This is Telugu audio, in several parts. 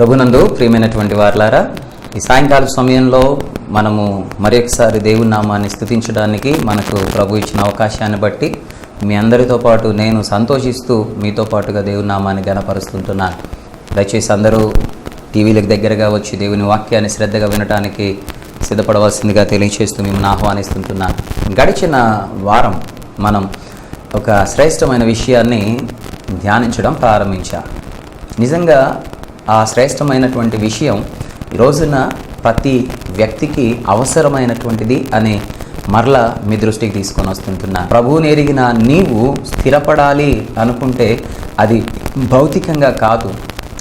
ప్రభునందు ప్రియమైనటువంటి వార్లారా ఈ సాయంకాల సమయంలో మనము మరొకసారి దేవుని నామాన్ని స్థుతించడానికి మనకు ప్రభు ఇచ్చిన అవకాశాన్ని బట్టి మీ అందరితో పాటు నేను సంతోషిస్తూ మీతో పాటుగా దేవుని నామాన్ని గనపరుస్తుంటున్నాను దయచేసి అందరూ టీవీలకు దగ్గరగా వచ్చి దేవుని వాక్యాన్ని శ్రద్ధగా వినటానికి సిద్ధపడవలసిందిగా తెలియచేస్తూ మిమ్మల్ని ఆహ్వానిస్తుంటున్నాను. గడిచిన వారం మనం ఒక శ్రేష్టమైన విషయాన్ని ధ్యానించడం ప్రారంభించాం. నిజంగా ఆ శ్రేష్టమైనటువంటి విషయం రోజున ప్రతి వ్యక్తికి అవసరమైనటువంటిది అనే మరలా మీ దృష్టికి తీసుకొని వస్తుంటున్నా. ప్రభువుని ఎరిగిన నీవు స్థిరపడాలి అనుకుంటే అది భౌతికంగా కాదు.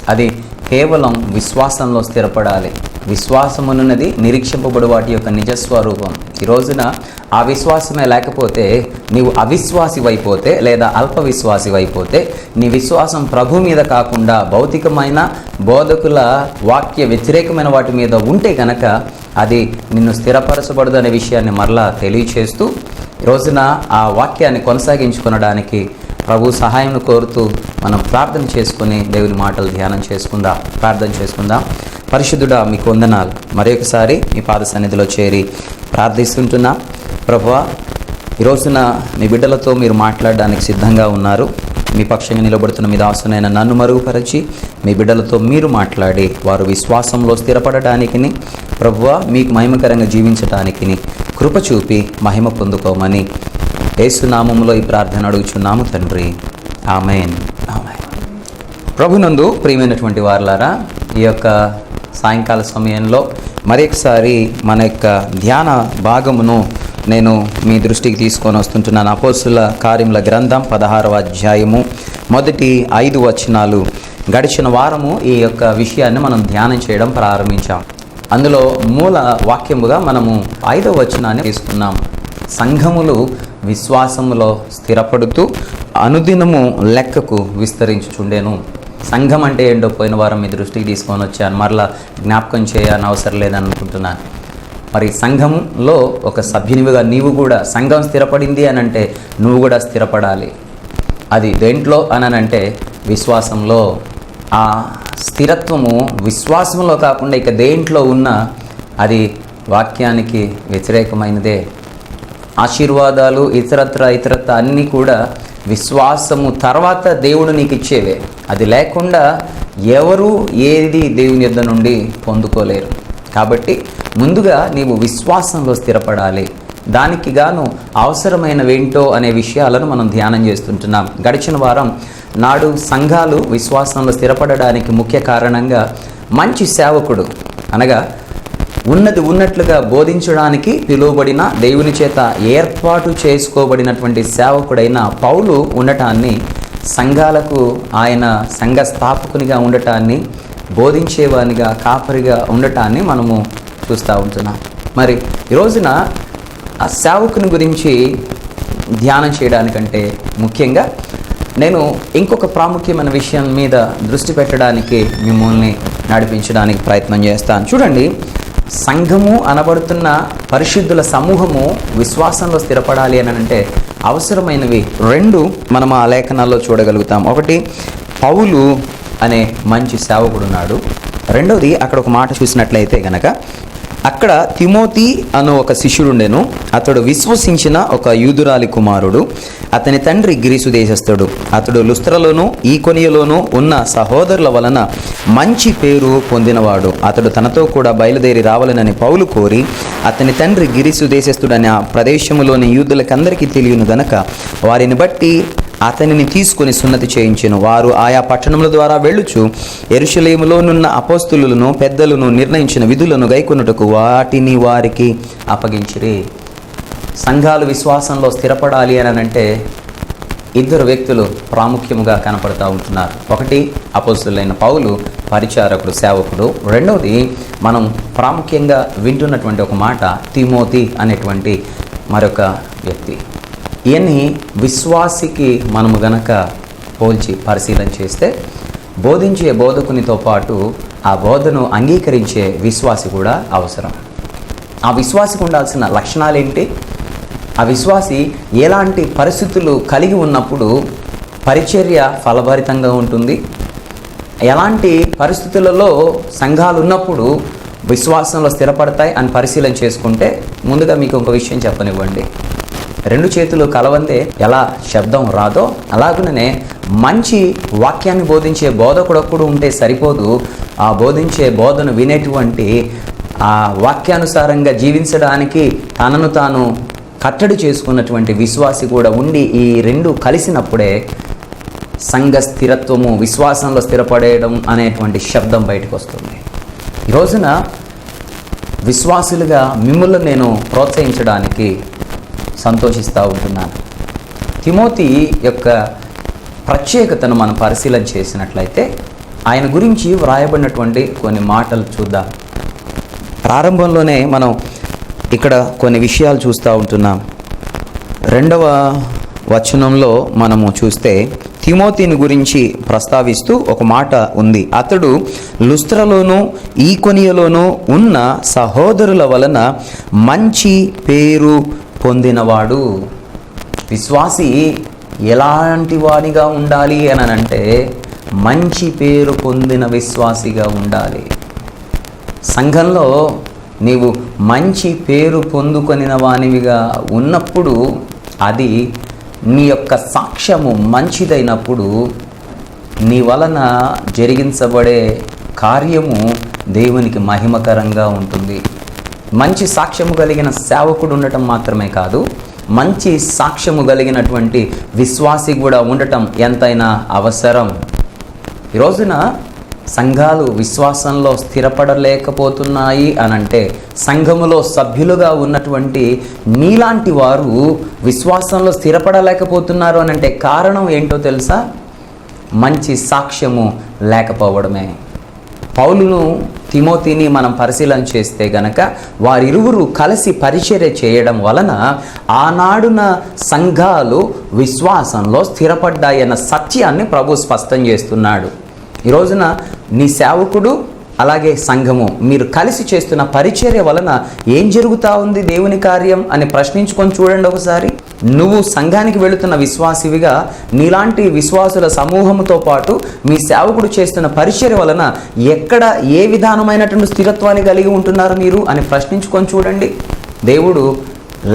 అది కేవలం విశ్వాసంలో స్థిరపడాలి. విశ్వాసమునున్నది నిరీక్షింపబడు వాటి యొక్క నిజస్వరూపం. ఈ రోజున ఆ విశ్వాసమే లేకపోతే నీవు అవిశ్వాసి అయిపోతే లేదా అల్ప విశ్వాసి అయిపోతే నీ విశ్వాసం ప్రభు మీద కాకుండా భౌతికమైన బోధకుల వాక్య వ్యతిరేకమైన వాటి మీద ఉంటే కనుక అది నిన్ను స్థిరపరచబడదు అనే విషయాన్ని మరలా తెలియచేస్తూ ఈ రోజున ఆ వాక్యాన్ని కొనసాగించుకొనడానికి ప్రభు సహాయం కోరుతూ మనం ప్రార్థన చేసుకుని దేవుని మాటలు ధ్యానం చేసుకుందాం ప్రార్థన చేసుకుందాం. పరిశుద్ధుడా మీకు వందనాలు. మరొకసారి మీ పాద సన్నిధిలో చేరి ప్రార్థిస్తుంటున్నా. ప్రభువా ఈ రోజున మీ బిడ్డలతో మీరు మాట్లాడడానికి సిద్ధంగా ఉన్నారు. మీ పక్షంగా నిలబడుతున్న మీ దాసునైన నన్ను మరుగుపరచి మీ బిడ్డలతో మీరు మాట్లాడి వారు విశ్వాసంలో స్థిరపడటానికి ప్రభువా మీకు మహిమకరంగా జీవించటానికి కృప చూపి మహిమ పొందుకోమని ఏసునామంలో ఈ ప్రార్థన అడుగుచున్నాము తండ్రి. ఆమెన్. ఆమెన్. ప్రభునందు ప్రియమైనటువంటి వారులారా ఈ యొక్క సాయంకాల సమయంలో మరొకసారి మన యొక్క ధ్యాన భాగమును నేను మీ దృష్టికి తీసుకొని వస్తుంటున్నాను. అపోసుల కార్యముల గ్రంథం పదహారవ అధ్యాయము మొదటి ఐదు వచనాలు. గడిచిన వారము ఈ యొక్క విషయాన్ని మనం ధ్యానం చేయడం ప్రారంభించాం. అందులో మూల వాక్యముగా మనము ఐదవ వచనాన్ని తీసుకున్నాం. సంఘములు విశ్వాసములో స్థిరపడుతూ అనుదినము లెక్కకు విస్తరించుచుండెను. సంఘం అంటే ఏంటో పోయిన వారం మీ దృష్టికి తీసుకొని వచ్చాను. మరలా జ్ఞాపకం చేయని అవసరం లేదనుకుంటున్నాను. మరి సంఘంలో ఒక సభ్యునివిగా నీవు కూడా సంఘం స్థిరపడింది అని అంటే నువ్వు కూడా స్థిరపడాలి. అది దేంట్లో అని అంటే విశ్వాసంలో. ఆ స్థిరత్వము విశ్వాసంలో కాకుండా ఇక దేంట్లో ఉన్నా అది వాక్యానికి వ్యతిరేకమైనదే. ఆశీర్వాదాలు ఇతరత్ర ఇతరత్ర అన్నీ కూడా విశ్వాసము తర్వాత దేవుడు నీకు ఇచ్చేవే. అది లేకుండా ఎవరు ఏది దేవుని యొద్ద నుండి పొందుకోలేరు. కాబట్టి ముందుగా నీవు విశ్వాసంలో స్థిరపడాలి. దానికి గాను అవసరమైనవేంటో అనే విషయాలను మనం ధ్యానం చేస్తుంటున్నాం. గడిచిన వారం నాడు సంఘాలు విశ్వాసంలో స్థిరపడడానికి ముఖ్య కారణంగా మంచి సేవకుడు అనగా ఉన్నది ఉన్నట్లుగా బోధించడానికి పిలువబడిన దేవుని చేత ఏర్పాటు చేసుకోబడినటువంటి సేవకుడైన పౌలు ఉండటాన్ని సంఘాలకు ఆయన సంఘ స్థాపకునిగా ఉండటాన్ని బోధించేవానిగా కాపరిగా ఉండటాన్ని మనము చూస్తూ ఉంటున్నాం. మరి ఈ రోజున ఆ సేవకుని గురించి ధ్యానం చేయడానికంటే ముఖ్యంగా నేను ఇంకొక ప్రాముఖ్యమైన విషయం మీద దృష్టి పెట్టడానికి మిమ్మల్ని నడిపించడానికి ప్రయత్నం చేస్తాను. చూడండి సంఘము అనబడుతున్న పరిశుద్ధుల సమూహము విశ్వాసంలో స్థిరపడాలి అని అంటే అవసరమైనవి రెండు మనం ఆ లేఖనాల్లో చూడగలుగుతాం. ఒకటి పౌలు అనే మంచి సేవకుడున్నాడు. రెండవది అక్కడ ఒక మాట చూసినట్లయితే గనక అక్కడ తిమోతి అను ఒక శిష్యుడుండెను. అతడు విశ్వసించిన ఒక యూదురాలి కుమారుడు. అతని తండ్రి గ్రీసు దేశస్థుడు. అతడు లుస్త్రలోను ఈ కొనియలోను ఉన్న సహోదరుల వలన మంచి పేరు పొందినవాడు. అతడు తనతో కూడా బయలుదేరి రావాలనని పౌలు కోరి అతని తండ్రి గిరీసు దేశస్థుడని ఆ ప్రదేశంలోని యూదులకందరికీ తెలియను గనక వారిని బట్టి అతనిని తీసుకుని సున్నతి చేయించెను. వారు ఆయా పట్టణముల ద్వారా వెళ్ళుచు ఎరుషలేములోనున్న అపోస్తులను పెద్దలను నిర్ణయించిన విధులను గైకొనుటకు వాటిని వారికి అప్పగించిరి. సంఘాలు విశ్వాసంలో స్థిరపడాలి అని అంటే ఇద్దరు వ్యక్తులు ప్రాముఖ్యముగా కనపడుతూ ఉంటున్నారు. ఒకటి అపోస్తులైన పౌలు పరిచారకుడు సేవకుడు. రెండవది మనం ప్రాముఖ్యంగా వింటున్నటువంటి ఒక మాట తిమోతి అనేటువంటి మరొక వ్యక్తి. ఇవన్నీ విశ్వాసికి మనము గనక పోల్చి పరిశీలన చేస్తే బోధించే బోధకునితో పాటు ఆ బోధను అంగీకరించే విశ్వాసి కూడా అవసరం. ఆ విశ్వాసికి ఉండాల్సిన లక్షణాలు ఏంటి ఆ విశ్వాసి ఎలాంటి పరిస్థితులు కలిగి ఉన్నప్పుడు పరిచర్య ఫలభరితంగా ఉంటుంది? ఎలాంటి పరిస్థితులలో సంఘాలు ఉన్నప్పుడు విశ్వాసంలో స్థిరపడతాయి అని పరిశీలన చేసుకుంటే ముందుగా మీకు ఒక విషయం చెప్పనివ్వండి. రెండు చేతులు కలవందే ఎలా శబ్దం రాదో అలాగనే మంచి వాక్యాన్ని బోధించే బోధకుడొక్కడు ఉంటే సరిపోదు. ఆ బోధించే బోధను వినేటువంటి ఆ వాక్యానుసారంగా జీవించడానికి తనను తాను కట్టడి చేసుకున్నటువంటి విశ్వాసి కూడా ఉండి ఈ రెండు కలిసినప్పుడే సంఘ స్థిరత్వము విశ్వాసంలో స్థిరపడేయడం అనేటువంటి శబ్దం బయటకు వస్తుంది ఈ రోజున విశ్వాసులుగా మిమ్మల్ని నేను ప్రోత్సహించడానికి సంతోషిస్తూ ఉంటున్నాను. తిమోతి యొక్క ప్రత్యేకతను మనం పరిశీలన చేసినట్లయితే ఆయన గురించి వ్రాయబడినటువంటి కొన్ని మాటలు చూద్దాం. ప్రారంభంలోనే మనం ఇక్కడ కొన్ని విషయాలు చూస్తూ ఉంటున్నాం. రెండవ వచనంలో మనము చూస్తే తిమోతిని గురించి ప్రస్తావిస్తూ ఒక మాట ఉంది. అతడు లుస్త్రలోను ఈకొనియలోనూ ఉన్న సహోదరుల వలన మంచి పేరు పొందినవాడు. విశ్వాసి ఎలాంటి వాడిగా ఉండాలి అని అంటే మంచి పేరు పొందిన విశ్వాసిగా ఉండాలి. సంఘంలో నీవు మంచి పేరు పొందుకొనిన వానివిగా ఉన్నప్పుడు అది నీ యొక్క సాక్ష్యము మంచిదైనప్పుడు నీ వలన జరిగించబడే కార్యము దేవునికి మహిమకరంగా ఉంటుంది. మంచి సాక్ష్యము కలిగిన సేవకుడు ఉండటం మాత్రమే కాదు మంచి సాక్ష్యము కలిగినటువంటి విశ్వాసి కూడా ఉండటం ఎంతైనా అవసరం. ఈ రోజున సంఘాలు విశ్వాసంలో స్థిరపడలేకపోతున్నాయి అనంటే సంఘములో సభ్యులుగా ఉన్నటువంటి నీలాంటి వారు విశ్వాసంలో స్థిరపడలేకపోతున్నారు అనంటే కారణం ఏంటో తెలుసా? మంచి సాక్ష్యము లేకపోవడమే. పౌలును తిమోతిని మనం పరిశీలన చేస్తే గనక వారిరువురు కలిసి పరిచర్య చేయడం వలన ఆనాడున సంఘాలు విశ్వాసంలో స్థిరపడ్డాయన్న సత్యాన్ని ప్రభు స్పష్టం చేస్తున్నాడు. ఈ రోజున నీ సేవకుడు అలాగే సంఘము మీరు కలిసి చేస్తున్న పరిచర్య వలన ఏం జరుగుతా ఉంది దేవుని కార్యం అని ప్రశ్నించుకొని చూడండి ఒకసారి. నువ్వు సంఘానికి వెళుతున్న విశ్వాసివిగా నీలాంటి విశ్వాసుల సమూహంతో పాటు మీ సేవకుడు చేస్తున్న పరిచర్య వలన ఎక్కడ ఏ విధానమైనటువంటి స్థిరత్వాన్ని కలిగి ఉంటున్నారు మీరు అని ప్రశ్నించుకొని చూడండి. దేవుడు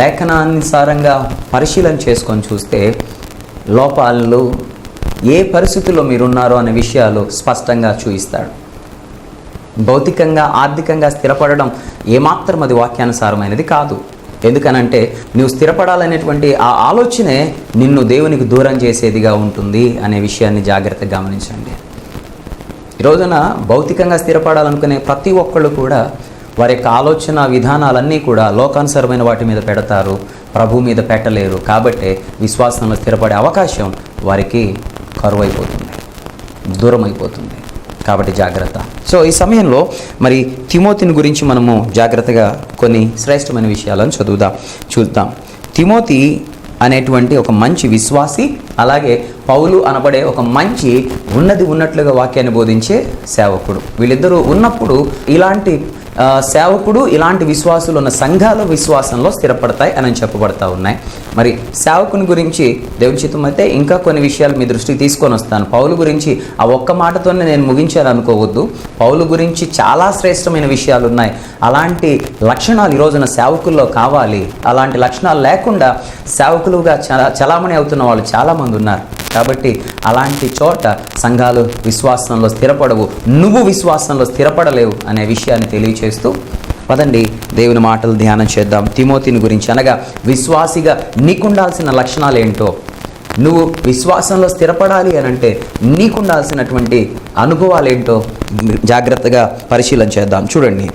లేఖనానుసారంగా పరిశీలన చేసుకొని చూస్తే లోపాలు ఏ పరిస్థితుల్లో మీరున్నారో అనే విషయాలు స్పష్టంగా చూపిస్తాడు. భౌతికంగా ఆర్థికంగా స్థిరపడడం ఏమాత్రం అది వాక్యానుసారమైనది కాదు. ఎందుకనంటే నువ్వు స్థిరపడాలనేటువంటి ఆ ఆలోచనే నిన్ను దేవునికి దూరం చేసేదిగా ఉంటుంది అనే విషయాన్ని జాగ్రత్తగా గమనించండి. ఈ రోజున భౌతికంగా స్థిరపడాలనుకునే ప్రతి ఒక్కళ్ళు కూడా వారి యొక్క ఆలోచన విధానాలన్నీ కూడా లోకానుసరమైన వాటి మీద పెడతారు ప్రభు మీద పెట్టలేరు. కాబట్టి విశ్వాసంలో స్థిరపడే అవకాశం వారికి కరువైపోతుంది దూరం అయిపోతుంది కాబట్టి జాగ్రత్త. సో ఈ సమయంలో మరి తిమోతిని గురించి మనము జాగ్రత్తగా కొన్ని శ్రేష్టమైన విషయాలను చదువుదాం చూద్దాం. తిమోతి అనేటువంటి ఒక మంచి విశ్వాసి అలాగే పౌలు అనబడే ఒక మంచి ఉన్నది ఉన్నట్లుగా వాక్యాన్ని బోధించే సేవకుడు. వీళ్ళిద్దరూ ఉన్నప్పుడు ఇలాంటి సేవకుడు ఇలాంటి విశ్వాసులు ఉన్న సంఘాలు విశ్వాసంలో స్థిరపడతాయి అని చెప్పబడతా ఉన్నాయి. మరి సేవకుని గురించి దేవుని చిత్తం అయితే ఇంకా కొన్ని విషయాలు మీ దృష్టికి తీసుకొని వస్తాను. పౌలు గురించి ఆ ఒక్క మాటతోనే నేను ముగించాను అనుకోవద్దు. పౌలు గురించి చాలా శ్రేష్టమైన విషయాలు ఉన్నాయి. అలాంటి లక్షణాలు ఈ రోజున సేవకుల్లో కావాలి. అలాంటి లక్షణాలు లేకుండా సేవకులుగా చలామణి అవుతున్న వాళ్ళు చాలామంది ఉన్నారు. కాబట్టి అలాంటి చోట సంఘాలు విశ్వాసంలో స్థిరపడవు. నువ్వు విశ్వాసంలో స్థిరపడలేవు అనే విషయాన్ని తెలియచేస్తూ పదండి దేవుని మాటలు ధ్యానం చేద్దాం. తిమోతిని గురించి అనగా విశ్వాసిగా నీకుండాల్సిన లక్షణాలు ఏంటో నువ్వు విశ్వాసంలో స్థిరపడాలి అని అంటే నీకుండాల్సినటువంటి అనుభవాలు ఏంటో జాగ్రత్తగా పరిశీలన చేద్దాం. చూడండి.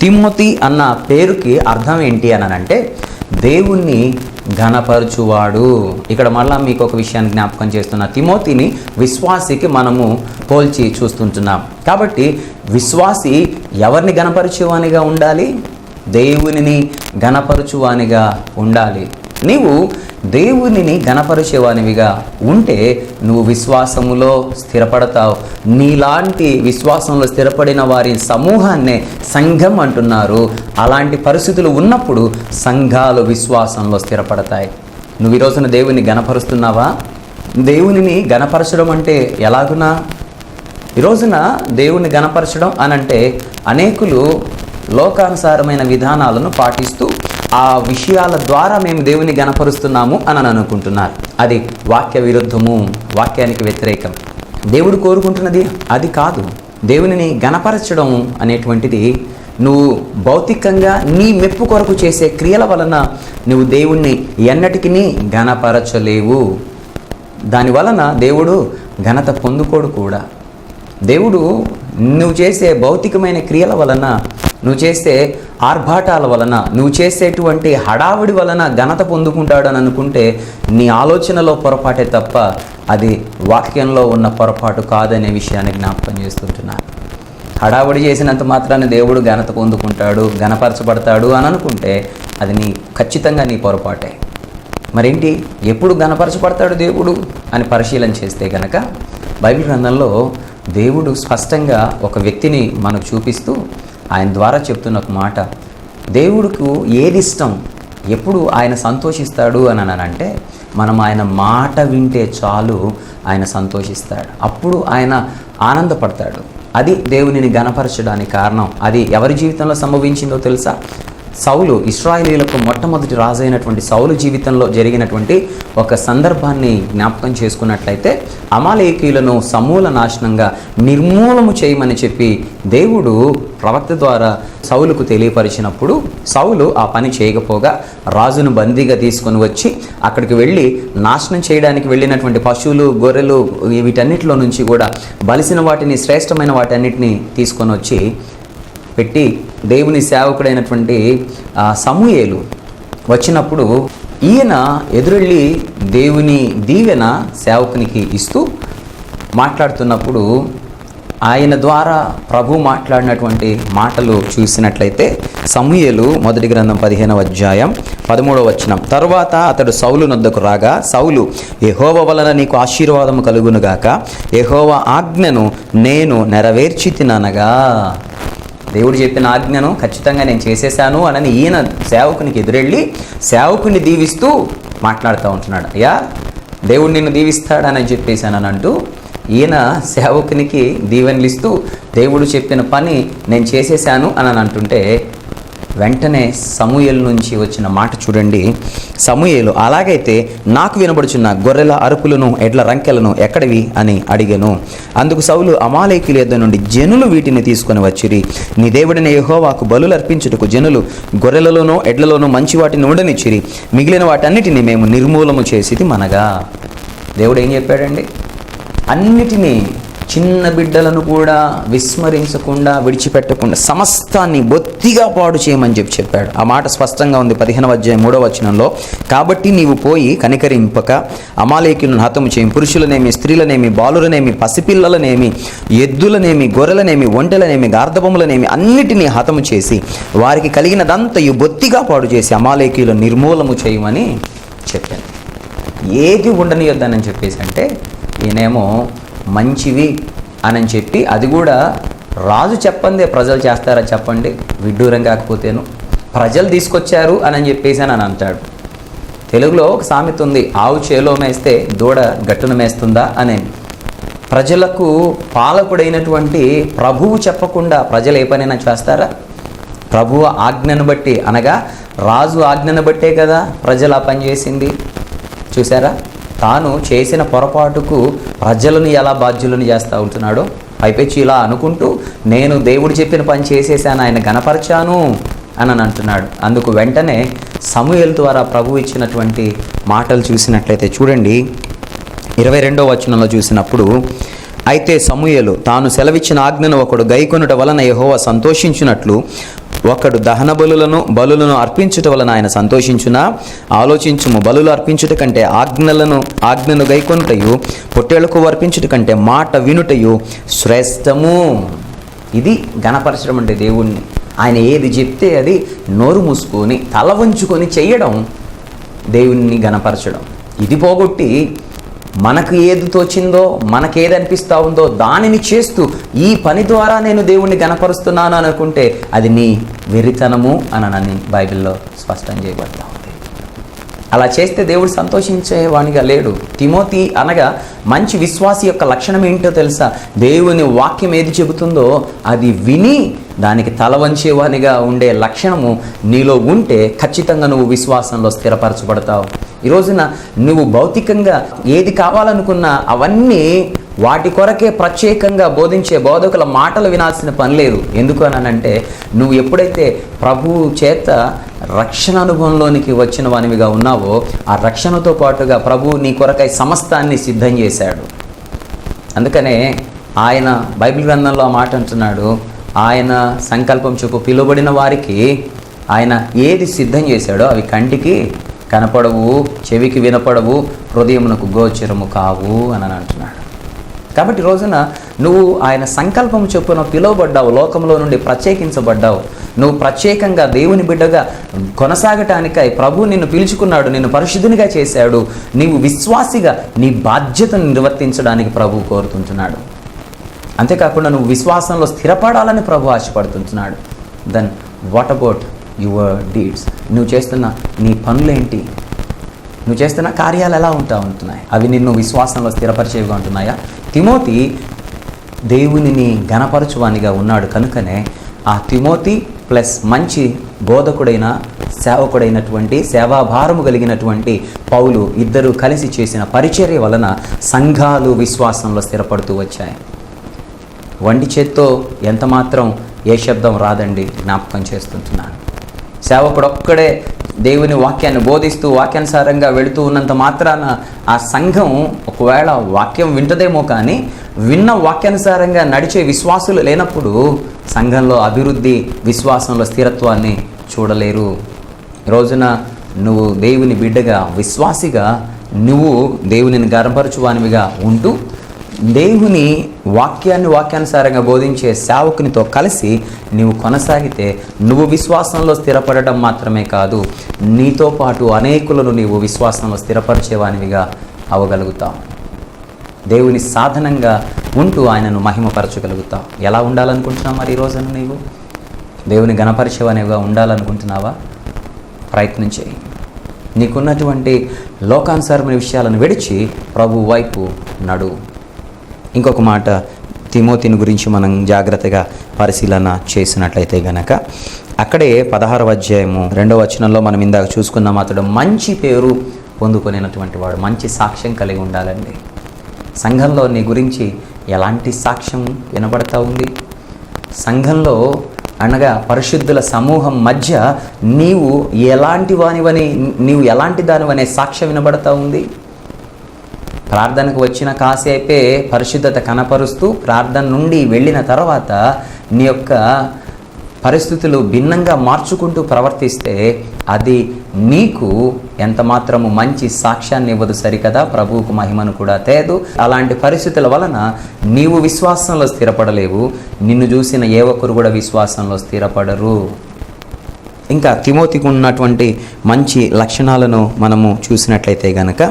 తిమోతి అన్న పేరుకి అర్థం ఏంటి అని అంటే దేవుణ్ణి ఘనపరచువాడు. ఇక్కడ మళ్ళా మీకు ఒక విషయాన్ని జ్ఞాపకం చేస్తున్న. తిమోతిని విశ్వాసికి మనము పోల్చి చూస్తుంటున్నాం. కాబట్టి విశ్వాసి ఎవరిని గణపరచువానిగా ఉండాలి? దేవునిని గణపరచువానిగా ఉండాలి. నీవు దేవునిని గణపరిచేవానివిగా ఉంటే నువ్వు విశ్వాసములో స్థిరపడతావు. నీలాంటి విశ్వాసంలో స్థిరపడిన వారి సమూహాన్నే సంఘం అంటున్నారు. అలాంటి పరిస్థితులు ఉన్నప్పుడు సంఘాలు విశ్వాసంలో స్థిరపడతాయి. నువ్వు ఈ రోజున దేవుని గణపరుస్తున్నావా దేవునిని గణపరచడం అంటే ఎలాగునా? ఈ రోజున దేవుణ్ణి గణపరచడం అని అంటే అనేకులు లోకానుసారమైన విధానాలను పాటిస్తూ ఆ విషయాల ద్వారా మేము దేవుని గణపరుస్తున్నాము అని అనుకుంటున్నారు. అది వాక్య విరుద్ధము వాక్యానికి వ్యతిరేకం. దేవుడు కోరుకుంటున్నది అది కాదు. దేవునిని గణపరచడం అనేటువంటిది నువ్వు భౌతికంగా నీ మెప్పు కొరకు చేసే క్రియల వలన నువ్వు దేవుణ్ణి ఎన్నటికీ గణపరచలేవు. దాని వలన దేవుడు ఘనత పొందుకోడు కూడా. దేవుడు నువ్వు చేసే భౌతికమైన క్రియల వలన నువ్వు చేసే ఆర్భాటాల వలన నువ్వు చేసేటువంటి హడావుడి వలన ఘనత పొందుకుంటాడు అని అనుకుంటే నీ ఆలోచనలో పొరపాటే తప్ప అది వాక్యంలో ఉన్న పొరపాటు కాదనే విషయాన్ని జ్ఞాపకం చేస్తుంటున్నాను హడావుడి చేసినంత మాత్రాన్ని దేవుడు ఘనత పొందుకుంటాడు ఘనపరచబడతాడు అని అనుకుంటే అది నీ ఖచ్చితంగా నీ పొరపాటే. మరేంటి? ఎప్పుడు ఘనపరచబడతాడు దేవుడు అని పరిశీలన చేస్తే గనక బైబిల్ గ్రంథంలో దేవుడు స్పష్టంగా ఒక వ్యక్తిని మనకు చూపిస్తూ ఆయన ద్వారా చెప్తున్న ఒక మాట దేవుడికి ఏది ఇష్టం? ఎప్పుడు ఆయన సంతోషిస్తాడు? అని అంటే మనం ఆయన మాట వింటే చాలు ఆయన సంతోషిస్తాడు. అప్పుడు ఆయన ఆనందపడతాడు. అది దేవునిని గణపరచడానికి కారణం. అది ఎవరి జీవితంలో సంభవించిందో తెలుసా? సౌలు ఇస్రాయేలీలకు మొట్టమొదటి రాజైనటువంటి సౌలు జీవితంలో జరిగినటువంటి ఒక సందర్భాన్ని జ్ఞాపకం చేసుకున్నట్లయితే అమాలేకీయులను సమూల నాశనంగా నిర్మూలము చేయమని చెప్పి దేవుడు ప్రవక్త ద్వారా సౌలుకు తెలియపరిచినప్పుడు సౌలు ఆ పని చేయకపోగా రాజును బందీగా తీసుకొని వచ్చి అక్కడికి వెళ్ళి నాశనం చేయడానికి వెళ్ళినటువంటి పశువులు గొర్రెలు వీటన్నిటిలో నుంచి కూడా బలిసిన వాటిని శ్రేష్టమైన వాటన్నిటిని తీసుకొని వచ్చి పెట్టి దేవుని సేవకుడైనటువంటి ఆ సమూయేలు వచ్చినప్పుడు ఈయన ఎదురెళ్ళి దేవుని దీవెన సేవకునికి ఇస్తూ మాట్లాడుతున్నప్పుడు ఆయన ద్వారా ప్రభు మాట్లాడినటువంటి మాటలు చూసినట్లయితే సమూయేలు మొదటి గ్రంథం పదిహేనవ అధ్యాయం పదమూడవ వచనం. తరువాత అతడు సౌలు నొద్దకు రాగా సౌలు ఎహోవ వలన నీకు ఆశీర్వాదము కలుగునుగాక. యహోవ ఆజ్ఞను నేను నెరవేర్చి తిననగా దేవుడు చెప్పిన ఆజ్ఞను ఖచ్చితంగా నేను చేసేసాను అనని ఈయన సేవకునికి ఎదురెళ్ళి సేవకుని దీవిస్తూ మాట్లాడుతూ ఉంటున్నాడు. అయ్యా దేవుడు నిన్ను దీవిస్తాడని చెప్పేశానని అంటూ ఈయన సేవకునికి దీవెనలు ఇస్తూ దేవుడు చెప్పిన పని నేను చేసేసాను అని అంటుంటే వెంటనే సమూయల్ నుంచి వచ్చిన మాట చూడండి. సమూయేలు అలాగైతే నాకు వినబడుచున్న గొర్రెల అరుపులను ఎడ్ల రంకెలను ఎక్కడివి? అని అడిగాను. అందుకు సౌలు అమాలేకుల యొద్ద నుండి జనులు వీటిని తీసుకొని వచ్చిరి. నీ దేవుడిని యహోవాకు బలులు అర్పించుటకు జనులు గొర్రెలలోనూ ఎడ్లలోనూ మంచి వాటిని ఉండనిచ్చిరి. మిగిలిన వాటన్నిటిని మేము నిర్మూలము చేసిది మనగా దేవుడు ఏం చెప్పాడండి? అన్నిటినీ చిన్న బిడ్డలను కూడా విస్మరించకుండా విడిచిపెట్టకుండా సమస్తాన్ని బొత్తిగా పాడు చేయమని చెప్పి చెప్పాడు. ఆ మాట స్పష్టంగా ఉంది పదిహేనవ అధ్యాయం మూడవ వచనంలో. కాబట్టి నీవు పోయి కనికరింపక అమాలేకులను హతము చేయం. పురుషులనేమి స్త్రీలనేమి బాలులనేమి పసిపిల్లలనేమి ఎద్దులనేమి గొర్రెలనేమి ఒంటెలనేమి గార్ధబొమ్మలనేమి అన్నిటినీ హతము చేసి వారికి కలిగినదంతయు బొత్తిగా పాడు చేసి అమాలేకీయులను నిర్మూలము చేయమని చెప్పాను. ఏది ఉండనియొద్దనని చెప్పేసి అంటే ఈయనేమో మంచివి అని చెప్పి అది కూడా రాజు చెప్పందే ప్రజలు చేస్తారా చెప్పండి విడ్డూరం కాకపోతేను. ప్రజలు తీసుకొచ్చారు అని చెప్పేసి అని అంటాడు. తెలుగులో ఒక సామెత ఉంది ఆవు చేలో మేస్తే దూడ గట్టున మేస్తుందా అని. ప్రజలకు పాలకుడైనటువంటి ప్రభువు చెప్పకుండా ప్రజలు ఏ పనైనా చేస్తారా? ప్రభువు ఆజ్ఞను బట్టి అనగా రాజు ఆజ్ఞను బట్టే కదా ప్రజలు ఆ పని చేసింది. చూసారా తాను చేసిన పొరపాటుకు ప్రజలను ఎలా బాధ్యులను చేస్తూ ఉంటున్నాడో పైపెచ్చి ఇలా అనుకుంటూ నేను దేవుడు చెప్పిన పని చేసేసాను ఆయన గణపరిచాను అని అంటున్నాడు. అందుకు వెంటనే సమూహల ద్వారా ప్రభు ఇచ్చినటువంటి మాటలు చూసినట్లయితే చూడండి. ఇరవై రెండో వచనంలో చూసినప్పుడు అయితే సమూయలు తాను సెలవిచ్చిన ఆజ్ఞను ఒకడు గైకొనుట వలన యహోవ సంతోషించినట్లు ఒకడు దహన బలులను బలులను అర్పించుట వలన ఆయన సంతోషించున? ఆలోచించుము బలులు అర్పించుట కంటే ఆజ్ఞలను ఆజ్ఞను గైకొనుటయు పొట్టేళ్ళకు అర్పించుట కంటే మాట వినుటయు శ్రేష్టము. ఇది గణపరచడం అంటే దేవుణ్ణి. ఆయన ఏది చెప్తే అది నోరు మూసుకొని తల వంచుకొని చేయడం దేవుణ్ణి గణపరచడం ఇది పోగొట్టి మనకు ఏది తోచిందో మనకేది అనిపిస్తూ ఉందో దానిని చేస్తూ ఈ పని ద్వారా నేను దేవుణ్ణి గణపరుస్తున్నాను అనుకుంటే అది నీ వెరితనము అని అని బైబిల్లో స్పష్టం చేయబడతాం అలా చేస్తే దేవుడు సంతోషించేవానిగా లేడు. తిమోతి అనగా మంచి విశ్వాసి యొక్క లక్షణం ఏంటో తెలుసా? దేవుని వాక్యం ఏది చెబుతుందో అది విని దానికి తల వంచేవానిగా ఉండే లక్షణము నీలో ఉంటే ఖచ్చితంగా నువ్వు విశ్వాసంలో స్థిరపరచబడతావు. ఈ రోజున నువ్వు భౌతికంగా ఏది కావాలనుకున్నా అవన్నీ వాటి కొరకే ప్రత్యేకంగా బోధించే బోధకుల మాటలు వినాల్సిన పని లేదు. ఎందుకు అనంటే నువ్వు ఎప్పుడైతే ప్రభువు చేత రక్షణ అనుభవంలోనికి వచ్చిన వానివిగా ఉన్నావో ఆ రక్షణతో పాటుగా ప్రభువు నీ కొరకై సమస్తాన్ని సిద్ధం చేశాడు. అందుకనే ఆయన బైబిల్ గ్రంథంలో ఆ మాట అంటున్నాడు ఆయన సంకల్పం చూపు పిలువబడిన వారికి ఆయన ఏది సిద్ధం చేశాడో అవి కంటికి కనపడవు చెవికి వినపడవు హృదయమునకు గోచరము కావు అని అంటున్నాడు. కాబట్టి రోజున నువ్వు ఆయన సంకల్పం చొప్పున పిలువబడ్డావు లోకంలో నుండి ప్రత్యేకించబడ్డావు. నువ్వు ప్రత్యేకంగా దేవుని బిడ్డగా కొనసాగటానికై ప్రభు నిన్ను పిలుచుకున్నాడు నిన్ను పరిశుద్ధునిగా చేశాడు. నీవు విశ్వాసిగా నీ బాధ్యతను నిర్వర్తించడానికి ప్రభు కోరుతుంటున్నాడు. అంతేకాకుండా నువ్వు విశ్వాసంలో స్థిరపడాలని ప్రభు ఆశపడుతుంటున్నాడు. Then what about your deeds నువ్వు చేస్తున్న నీ పనులేంటి? నువ్వు చేస్తున్న కార్యాలు ఎలా ఉంటా ఉంటున్నాయి? అవి నిన్ను విశ్వాసంలో స్థిరపరిచేవిగా ఉంటున్నాయా? తిమోతి దేవునిని గణపరచువానిగా ఉన్నాడు కనుకనే ఆ తిమోతి ప్లస్ మంచి బోధకుడైన సేవకుడైనటువంటి సేవాభారము కలిగినటువంటి పౌలు ఇద్దరు కలిసి చేసిన పరిచర్య వలన సంఘాలు విశ్వాసంలో స్థిరపడుతూ వచ్చాయి. వండి చేత్తో ఎంత మాత్రం ఏ శబ్దం రాదండి జ్ఞాపకం చేస్తుంటున్నాను. సేవకుడు ఒక్కడే దేవుని వాక్యాన్ని బోధిస్తూ వాక్యానుసారంగా వెళుతూ ఉన్నంత మాత్రాన ఆ సంఘం ఒకవేళ వాక్యం వింటదేమో కానీ విన్న వాక్యానుసారంగా నడిచే విశ్వాసులు లేనప్పుడు సంఘంలో అభివృద్ధి విశ్వాసంలో స్థిరత్వాన్ని చూడలేరు. రోజున నువ్వు దేవుని బిడ్డగా విశ్వాసిగా నువ్వు దేవునిని గర్భరచువానివిగా ఉంటూ దేవుని వాక్యాన్ని వాక్యానుసారంగా బోధించే సేవకునితో కలిసి నీవు కొనసాగితే నువ్వు విశ్వాసంలో స్థిరపడటం మాత్రమే కాదు నీతో పాటు అనేకులను నీవు విశ్వాసంలో స్థిరపరిచేవానివిగా అవగలుగుతావు. దేవుని సాధనంగా ఉంటూ ఆయనను మహిమపరచగలుగుతావు. ఎలా ఉండాలనుకుంటున్నావు మరి ఈరోజు రోజున నీవు? దేవుని గణపరిచేవానివిగా ఉండాలనుకుంటున్నావా? ప్రయత్నం చేయి. నీకున్నటువంటి లోకానుసారమైన విషయాలను విడిచి ప్రభు వైపు నడు. ఇంకొక మాట తిమోతిని గురించి మనం జాగ్రత్తగా పరిశీలన చేసినట్లయితే గనక అక్కడే పదహారవ అధ్యాయము రెండవ వచనంలో మనం ఇందాక చూసుకున్నాం అతడు మంచి పేరు పొందుకునేటువంటి వాడు మంచి సాక్ష్యం కలిగి ఉండాలండి. సంఘంలో నీ గురించి ఎలాంటి సాక్ష్యం వినబడతా ఉంది? సంఘంలో అనగా పరిశుద్ధుల సమూహం మధ్య నీవు ఎలాంటి వానివని నీవు ఎలాంటి దానివనే సాక్ష్యం వినబడతా ఉంది? ప్రార్థనకు వచ్చిన కాసేపే పరిశుద్ధత కనపరుస్తూ ప్రార్థన నుండి వెళ్ళిన తర్వాత నీ యొక్క పరిస్థితులు భిన్నంగా మార్చుకుంటూ ప్రవర్తిస్తే అది నీకు ఎంత మాత్రము మంచి సాక్ష్యాన్ని ఇవ్వదు సరికదా? ప్రభువుకు మహిమను కూడా తేదు. అలాంటి పరిస్థితుల వలన నీవు విశ్వాసంలో స్థిరపడలేవు. నిన్ను చూసిన ఏ ఒక్కరు కూడా విశ్వాసంలో స్థిరపడరు. ఇంకా తిమోతికి ఉన్నటువంటి మంచి లక్షణాలను మనము చూసినట్లయితే గనక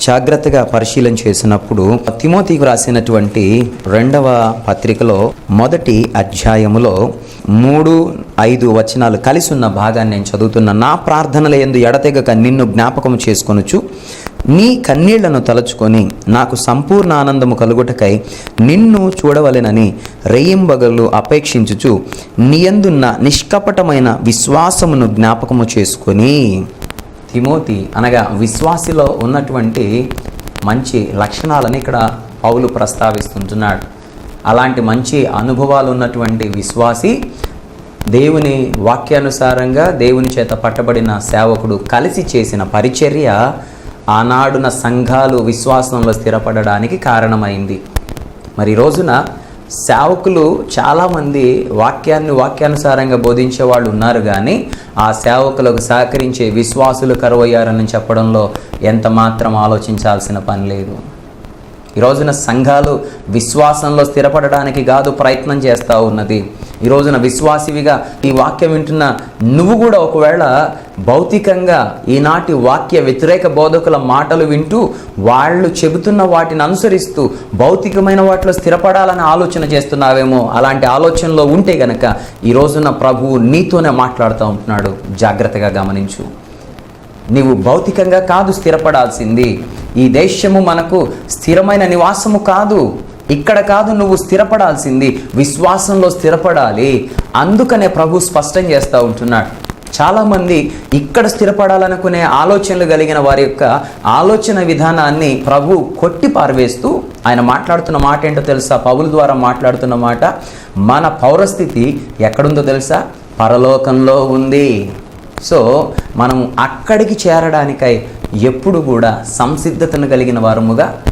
జాగ్రత్తగా పరిశీలన చేసినప్పుడు తిమోతికి రాసినటువంటి రెండవ పత్రికలో మొదటి అధ్యాయములో మూడు ఐదు వచనాలు కలిసి ఉన్న భాగాన్ని నేను చదువుతున్న నా ప్రార్థనల ఎందు ఎడతెగక నిన్ను జ్ఞాపకం చేసుకొనొచ్చు నీ కన్నీళ్ళను తలచుకొని నాకు సంపూర్ణ ఆనందము కలుగుటకై నిన్ను చూడవలెనని రెయ్యింబగళ్ళు అపేక్షించుచు నీయందున్న నిష్కపటమైన విశ్వాసమును జ్ఞాపకము చేసుకొని. తిమోతి అనగా విశ్వాసిలో ఉన్నటువంటి మంచి లక్షణాలని ఇక్కడ పౌలు ప్రస్తావిస్తుంటున్నాడు. అలాంటి మంచి అనుభవాలు ఉన్నటువంటి విశ్వాసి దేవుని వాక్యానుసారంగా దేవుని చేత పట్టబడిన సేవకుడు కలిసి చేసిన పరిచర్య ఆనాడున సంఘాలు విశ్వాసంలో స్థిరపడడానికి కారణమైంది. మరి రోజున సేవకులు చాలామంది వాక్యాన్ని వాక్యానుసారంగా బోధించే వాళ్ళు ఉన్నారు కానీ ఆ సేవకులకు సహకరించే విశ్వాసులు కరువయ్యారని చెప్పడంలో ఎంత మాత్రం ఆలోచించాల్సిన పని లేదు. ఈ రోజున సంఘాలు విశ్వాసంలో స్థిరపడడానికి కాదు ప్రయత్నం చేస్తూ ఉన్నది. ఈ రోజున విశ్వాసివిగా ఈ వాక్యం వింటున్న నువ్వు కూడా ఒకవేళ భౌతికంగా ఈనాటి వాక్య వ్యతిరేక బోధకుల మాటలు వింటూ వాళ్ళు చెబుతున్న వాటిని అనుసరిస్తూ భౌతికమైన వాటిలో స్థిరపడాలని ఆలోచన చేస్తున్నావేమో అలాంటి ఆలోచనలో ఉంటే గనక ఈ రోజున ప్రభువు నీతోనే మాట్లాడుతూ ఉంటున్నాడు. జాగ్రత్తగా గమనించు. నీవు భౌతికంగా కాదు స్థిరపడాల్సింది. ఈ దేశము మనకు స్థిరమైన నివాసము కాదు. ఇక్కడ కాదు నువ్వు స్థిరపడాల్సింది. విశ్వాసంలో స్థిరపడాలి. అందుకనే ప్రభు స్పష్టం చేస్తూ ఉంటున్నాడు. చాలామంది ఇక్కడ స్థిరపడాలనుకునే ఆలోచనలు కలిగిన వారి యొక్క ఆలోచన విధానాన్ని ప్రభు కొట్టి పారవేస్తూ ఆయన మాట్లాడుతున్న మాట ఏంటో తెలుసా? పౌలు ద్వారా మాట్లాడుతున్న మాట మన పౌరస్థితి ఎక్కడుందో తెలుసా? పరలోకంలో ఉంది. సో మనం అక్కడికి చేరడానికై ఎప్పుడు కూడా సంసిద్ధతను కలిగిన వారముగా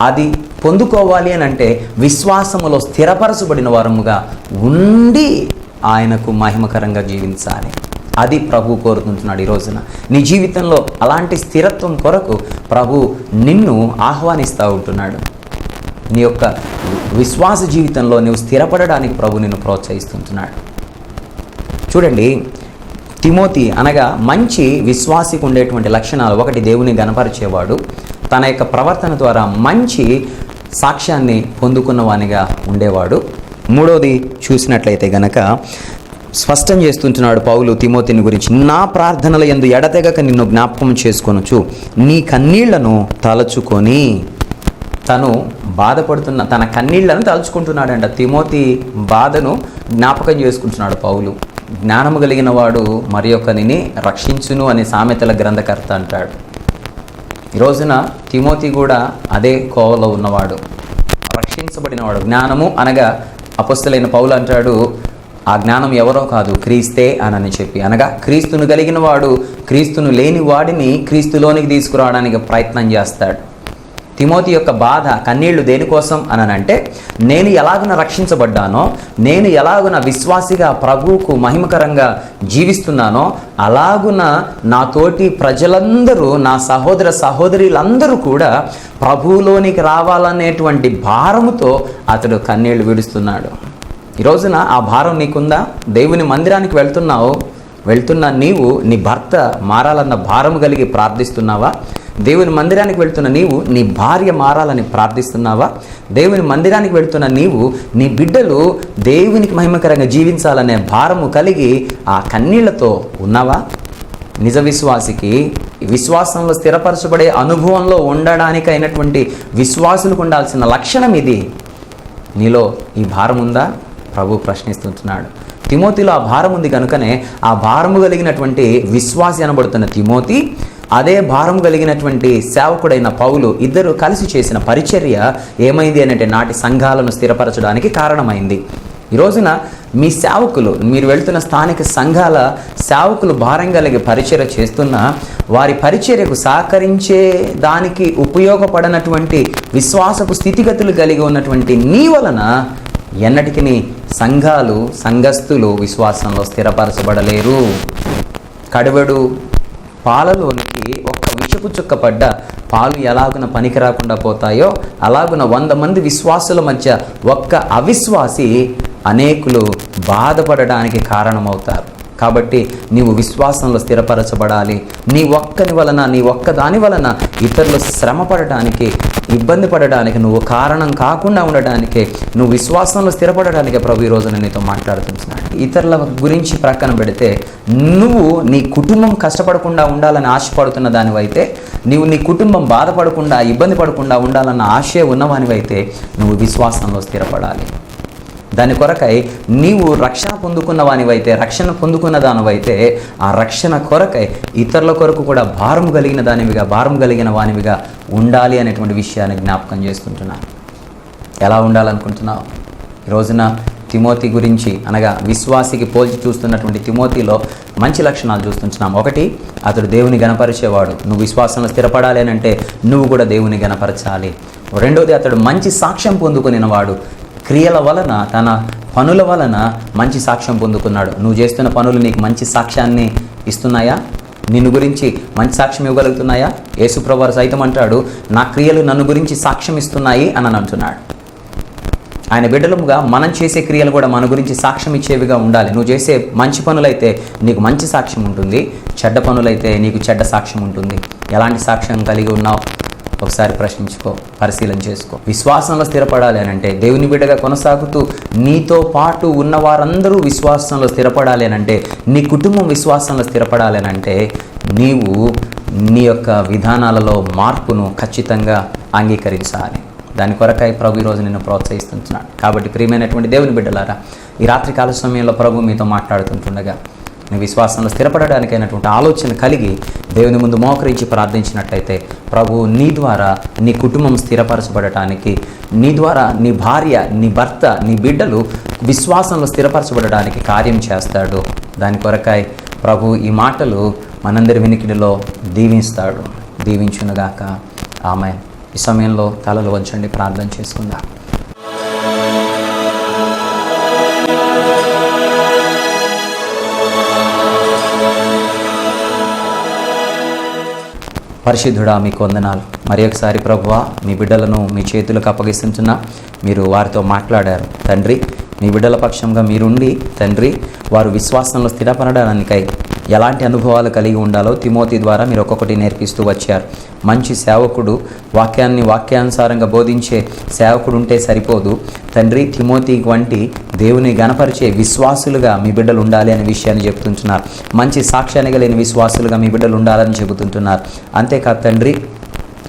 అది పొందుకోవాలి అని అంటే విశ్వాసములో స్థిరపరచబడిన వారముగా ఉండి ఆయనకు మహిమకరంగా జీవించాలి. అది ప్రభు కోరుకుంటున్నాడు ఈ రోజున. నీ జీవితంలో అలాంటి స్థిరత్వం కొరకు ప్రభు నిన్ను ఆహ్వానిస్తూ ఉంటున్నాడు. నీ యొక్క విశ్వాస జీవితంలో నువ్వు స్థిరపడడానికి ప్రభు నిన్ను ప్రోత్సహిస్తుంటున్నాడు. చూడండి తిమోతి అనగా మంచి విశ్వాసికి ఉండేటువంటి లక్షణాలు. ఒకటి దేవుని గనపరిచేవాడు. తన యొక్క ప్రవర్తన ద్వారా మంచి సాక్ష్యాన్ని పొందుకున్నవానిగా ఉండేవాడు. మూడోది చూసినట్లయితే గనక స్పష్టం చేస్తుంటున్నాడు పౌలు తిమోతిని గురించి నా ప్రార్థనల ఎందు ఎడతెగక నిన్ను జ్ఞాపకం చేసుకొనొచ్చు నీ కన్నీళ్ళను తలచుకొని. తను బాధపడుతున్న తన కన్నీళ్ళను తలుచుకుంటున్నాడంట. తిమోతి బాధను జ్ఞాపకం చేసుకుంటున్నాడు పౌలు. జ్ఞానము కలిగిన వాడు మరి ఒకరిని రక్షించును అనే సామెతల గ్రంథకర్త అంటాడు. ఈ రోజున తిమోతి కూడా అదే కోవలో ఉన్నవాడు. రక్షించబడినవాడు. జ్ఞానము అనగా అపస్తులైన పౌలు అంటాడు ఆ జ్ఞానం ఎవరో కాదు క్రీస్తే అనని చెప్పి. అనగా క్రీస్తును కలిగిన వాడు క్రీస్తును లేని వాడిని క్రీస్తులోనికి తీసుకురావడానికి ప్రయత్నం చేస్తాడు. తిమోతి యొక్క బాధ కన్నీళ్ళు దేనికోసం అననంటే నేను ఎలాగున రక్షించబడ్డానో నేను ఎలాగున విశ్వాసిగా ప్రభువుకు మహిమకరంగా జీవిస్తున్నానో అలాగున నా తోటి ప్రజలందరూ నా సహోదర సహోదరులందరూ కూడా ప్రభువులోనికి రావాలనేటువంటి భారముతో అతడు కన్నీళ్ళు విడుస్తున్నాడు. ఈ రోజున ఆ భారం నీకుందా? దేవుని మందిరానికి వెళ్తున్నావు? వెళ్తున్న నీవు నీ భర్త మారాలన్న భారము కలిగి ప్రార్థిస్తున్నావా? దేవుని మందిరానికి వెళ్తున్న నీవు నీ భార్య మారాలని ప్రార్థిస్తున్నావా? దేవుని మందిరానికి వెళ్తున్న నీవు నీ బిడ్డలు దేవునికి మహిమకరంగా జీవించాలనే భారము కలిగి ఆ కన్నీళ్ళతో ఉన్నావా? నిజ విశ్వాసికి విశ్వాసంలో స్థిరపరచబడే అనుభవంలో ఉండడానికి అయినటువంటి విశ్వాసులకు ఉండాల్సిన లక్షణం ఇది. నీలో ఈ భారం ఉందా? ప్రభు ప్రశ్నిస్తుంటున్నాడు. తిమోతిలో ఆ భారం ఉంది కనుకనే ఆ భారము కలిగినటువంటి విశ్వాసి అనబడుతున్న తిమోతి అదే భారం కలిగినటువంటి సేవకుడైన పౌలు ఇద్దరు కలిసి చేసిన పరిచర్య ఏమైంది అంటే నాటి సంఘాలను స్థిరపరచడానికి కారణమైంది. ఈ రోజున మీ సేవకులు మీరు వెళ్తున్న స్థానిక సంఘాల సేవకులు భారం కలిగి పరిచర్య చేస్తున్న వారి పరిచర్యకు సహకరించే దానికి ఉపయోగపడనటువంటి విశ్వాసపు స్థితిగతులు కలిగి ఉన్నటువంటి నీ వలన ఎన్నటికి సంఘాలు సంఘస్థులు విశ్వాసంలో స్థిరపరచబడలేరు. కడవడు పాలలోనికి ఒక్క విషపు చుక్క పడ్డ పాలు ఎలాగున పనికి రాకుండా పోతాయో అలాగున వంద మంది విశ్వాసుల మధ్య ఒక్క అవిశ్వాసి అనేకులు బాధపడడానికి కారణమవుతారు. కాబట్టి నీవు విశ్వాసంలో స్థిరపరచబడాలి. నీ ఒక్కని వలన నీ ఒక్క దాని వలన ఇతరులు శ్రమ పడటానికి ఇబ్బంది పడడానికి నువ్వు కారణం కాకుండా ఉండడానికి నువ్వు విశ్వాసంలో స్థిరపడడానికి ప్రభు ఈ నీతో మాట్లాడుతున్నాడు. ఇతరుల గురించి ప్రక్కన పెడితే నువ్వు నీ కుటుంబం కష్టపడకుండా ఉండాలని ఆశపడుతున్న దానివైతే నీవు నీ కుటుంబం బాధపడకుండా ఇబ్బంది పడకుండా ఉండాలన్న ఆశే ఉన్నవానివైతే నువ్వు విశ్వాసంలో స్థిరపడాలి. దాని కొరకై నీవు రక్షణ పొందుకున్న వానివైతే రక్షణ పొందుకున్న దానివైతే ఆ రక్షణ కొరకై ఇతరుల కొరకు కూడా భారం కలిగిన దానివిగా భారం కలిగిన వానివిగా ఉండాలి అనేటువంటి విషయాన్ని జ్ఞాపకం చేసుకుంటున్నాను ఎలా ఉండాలనుకుంటున్నావు? ఈ రోజున తిమోతి గురించి అనగా విశ్వాసికి పోల్చి చూస్తున్నటువంటి తిమోతిలో మంచి లక్షణాలు చూస్తున్నాం ఒకటి అతడు దేవుని గణపరిచేవాడు. నువ్వు విశ్వాసంలో స్థిరపడాలి అని అంటే నువ్వు కూడా దేవుని గణపరచాలి. రెండోది అతడు మంచి సాక్ష్యం పొందుకునినవాడు. క్రియల వలన తన పనుల వలన మంచి సాక్ష్యం పొందుకున్నాడు. నువ్వు చేస్తున్న పనులు నీకు మంచి సాక్ష్యాన్ని ఇస్తున్నాయా? నిన్ను గురించి మంచి సాక్ష్యం ఇవ్వగలుగుతున్నాయా? యేసుప్రభు సైతం అంటాడు నా క్రియలు నన్ను గురించి సాక్ష్యం ఇస్తున్నాయి అని అంటున్నాడు. ఆయన బిడ్డలముగా మనం చేసే క్రియలు కూడా మన గురించి సాక్ష్యం ఇచ్చేవిగా ఉండాలి. నువ్వు చేసే మంచి పనులైతే నీకు మంచి సాక్ష్యం ఉంటుంది. చెడ్డ పనులైతే నీకు చెడ్డ సాక్ష్యం ఉంటుంది. ఎలాంటి సాక్ష్యం కలిగి ఉన్నావు? ఒకసారి ప్రశ్నించుకో పరిశీలన చేసుకో. విశ్వాసంలో స్థిరపడాలి అని అంటే దేవుని బిడ్డగా కొనసాగుతూ నీతో పాటు ఉన్న వారందరూ విశ్వాసంలో స్థిరపడాలి అని అంటే నీ కుటుంబం విశ్వాసంలో స్థిరపడాలి అని అంటే నీవు నీ యొక్క విధానాలలో మార్పును ఖచ్చితంగా అంగీకరించాలి. దాని కొరకై ప్రభు ఈరోజు నిన్ను ప్రోత్సహిస్తున్నాడు కాబట్టి ప్రియమైనటువంటి దేవుని బిడ్డలారా ఈ రాత్రి కాల సమయంలో ప్రభు మీతో మాట్లాడుతుంటుండగా విశ్వాసంలో స్థిరపడడానికైనటువంటి ఆలోచన కలిగి దేవుని ముందు మోకరించి ప్రార్థించినట్టయితే ప్రభు నీ ద్వారా నీ కుటుంబం స్థిరపరచబడటానికి నీ ద్వారా నీ భార్య నీ భర్త నీ బిడ్డలు విశ్వాసంలో స్థిరపరచబడడానికి కార్యం చేస్తాడు. దాని కొరకాయ ప్రభు ఈ మాటలు మనందరి వినికిడిలో దీవిస్తాడు. దీవించునుగాక. ఆమె ఈ సమయంలో తలలు వంచండి. ప్రార్థన చేసుకుందాం. పరిశుద్ధుడా మీకు వందనాలు. మరి ఒకసారి ప్రభువా మీ బిడ్డలను మీ చేతులకు అప్పగిస్తున్న మీరు వారితో మాట్లాడారు. తండ్రి మీ బిడ్డల పక్షంగా మీరుండి తండ్రి వారు విశ్వాసంలో స్థిరపడడానికై ఎలాంటి అనుభవాలు కలిగి ఉండాలో తిమోతి ద్వారా మీరు ఒక్కొక్కటి నేర్పిస్తూ వచ్చారు. మంచి సేవకుడు వాక్యాన్ని వాక్యానుసారంగా బోధించే సేవకుడు ఉంటే సరిపోదు. తండ్రి తిమోతి వంటి దేవుని గణపరిచే విశ్వాసులుగా మీ బిడ్డలు ఉండాలి అనే విషయాన్ని చెబుతుంటున్నారు. మంచి సాక్ష్యాన్ని కలిగిన విశ్వాసులుగా మీ బిడ్డలు ఉండాలని చెబుతుంటున్నారు. అంతేకాదు తండ్రి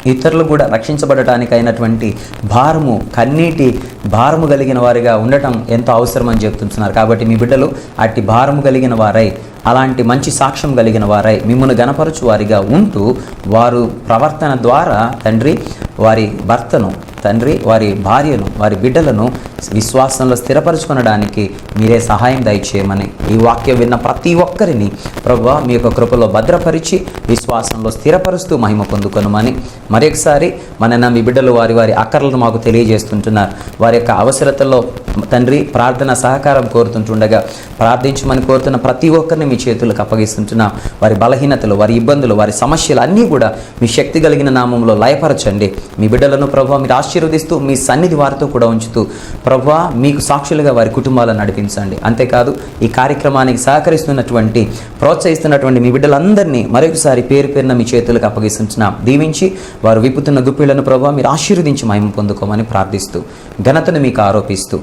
ఇతరులు కూడా రక్షించబడటానికి అయినటువంటి భారము కన్నీటి భారము కలిగిన వారిగా ఉండటం ఎంతో అవసరమని చెప్తున్నారు కాబట్టి మీ బిడ్డలు అట్టి భారము కలిగిన వారై అలాంటి మంచి సాక్ష్యం కలిగిన వారై మిమ్మల్ని గనపరచు వారిగా ఉంటూ వారు ప్రవర్తన ద్వారా తండ్రి వారి భర్తను తండ్రి వారి భార్యను వారి బిడ్డలను విశ్వాసంలో స్థిరపరచుకొనడానికి మీరే సహాయం దయచేయమని ఈ వాక్యం విన్న ప్రతి ఒక్కరిని ప్రభు మీ యొక్క కృపలో భద్రపరిచి విశ్వాసంలో స్థిరపరుస్తూ మహిమ పొందుకొనమని. మరొకసారి మన మీ బిడ్డలు వారి వారి అక్కర్లను మాకు తెలియజేస్తుంటున్నారు. వారి యొక్క అవసరతలో తండ్రి ప్రార్థన సహకారం కోరుతుంటుండగా ప్రార్థించమని కోరుతున్న ప్రతి ఒక్కరిని మీ చేతులకు అప్పగిస్తుంటున్నాం. వారి బలహీనతలు వారి ఇబ్బందులు వారి సమస్యలు అన్నీ కూడా మీ శక్తి కలిగిన నామంలో లయపరచండి. మీ బిడ్డలను ప్రభు మీరు ఆశీర్వదిస్తూ మీ సన్నిధి వారితో కూడా ఉంచుతూ ప్రభా మీకు సాక్షులుగా వారి కుటుంబాలను నడిపించండి. అంతేకాదు ఈ కార్యక్రమానికి సహకరిస్తున్నటువంటి ప్రోత్సహిస్తున్నటువంటి మీ బిడ్డలందరినీ మరొకసారి పేరు పేరున మీ చేతులకు అప్పగిస్తున్నాం దీవించి వారు విప్పుతున్న గుప్పిళ్ళను ప్రభావ మీరు ఆశీర్వదించి మహిమ పొందుకోమని ప్రార్థిస్తూ ఘనతను మీకు ఆరోపిస్తూ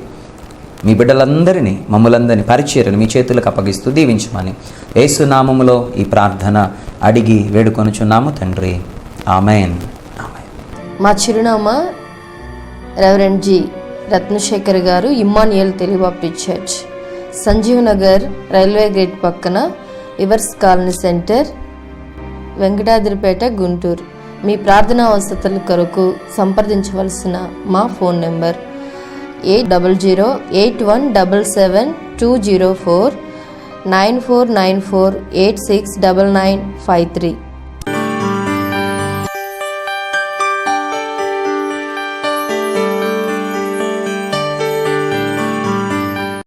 మీ బిడ్డలందరినీ మమ్మలందరినీ పరిచయను మీ చేతులకు అప్పగిస్తూ దీవించమని ఏసునామములో ఈ ప్రార్థన అడిగి వేడుకొనుచున్నాము తండ్రి. ఆమెన్. మా చిరునామా reverend G. Ratnasekhar garu Emmanuel తెలివాపి church Sanjeev Nagar railway gate పక్కన rivers colony centre Venkatadripeta Guntur. మీ ప్రార్థనా వసతుల కొరకు సంప్రదించవలసిన మా phone number eight double zero eight one double seven two zero four nine four nine four eight six double nine five three.